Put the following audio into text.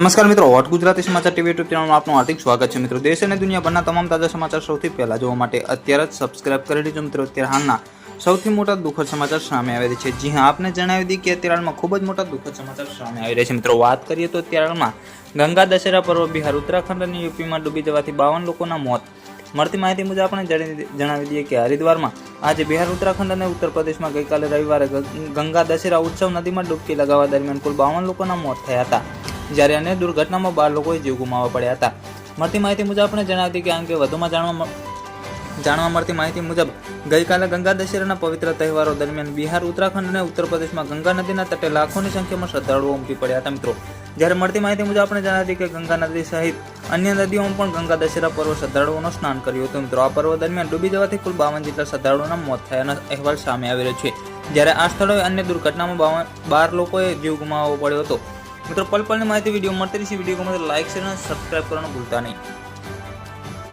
નમસ્કાર મિત્રો, હોટ ગુજરાતી સમાચાર ટીવી યુટ્યુબ ચેનલમાં આપનું હાર્દિક સ્વાગત છે. મિત્રો, દેશ અને દુનિયાભરના તમામ તાજા સમાચાર સૌથી પહેલા જોવા માટે અત્યારે જ સબસ્ક્રાઇબ કરી લેજો મિત્રો. અત્યારે હાલના સૌથી મોટા દુઃખદ સમાચાર સામે આવી છે. જી હા, આપને જણાવી દીધી કે અત્યારે ખૂબ જ મોટા દુઃખદ સમાચાર સામે આવી રહ્યા છે. મિત્રો, વાત કરીએ તો અત્યારે ગંગા દશેરા પર્વ બિહાર ઉત્તરાખંડ અને યુપીમાં ડૂબી જવાથી બાવન લોકોના મોત. મળતી માહિતી મુજબ આપણે જણાવી દઈએ કે હરિદ્વારમાં આજે બિહાર ઉત્તરાખંડ અને ઉત્તર પ્રદેશમાં ગઈકાલે રવિવારે ગંગા દશેરા ઉત્સવ નદીમાં ડૂબકી લગાવવા દરમિયાન કુલ બાવન લોકોના મોત થયા હતા. જ્યારે અન્ય દુર્ઘટનામાં બાર લોકોએ જીવ ગુમાવવા પડ્યા હતા. મળતી માહિતી મુજબ આપણે જણાવી દઈએ કે આ અંગે વધુમાં જાણવા જાણવા મળતી માહિતી મુજબ ગઈકાલે ગંગા દશેરાના પવિત્ર તહેવારો દરમિયાન બિહાર, ઉત્તરાખંડ અને ઉત્તર પ્રદેશમાં ગંગા નદીના તટે લાખોની સંખ્યામાં શ્રદ્ધાળુઓ ઉમટી પડ્યા હતા મિત્રો. જ્યારે મળતી માહિતી મુજબ આપણે જણાવી કે ગંગા નદી સહિત અન્ય નદીઓમાં પણ ગંગા દશેરા પર્વ શ્રદ્ધાળુઓનું સ્નાન કર્યું હતું મિત્રો. આ પર્વ દરમિયાન ડૂબી જવાથી કુલ બાવન જેટલા શ્રદ્ધાળુઓના મોત થયાના અહેવાલ સામે આવી રહ્યો છે. જ્યારે આ સ્થળોએ અન્ય દુર્ઘટનામાં બાર લોકોએ જીવ ગુમાવવો પડ્યો હતો. મિત્રો, પલ પલની માહિતી વીડિયો મળતી રહેશે. વીડિયો ગમે તો લાઈક શેર અને સબસ્ક્રાઇબ કરવાનું ભૂલતા નહીં.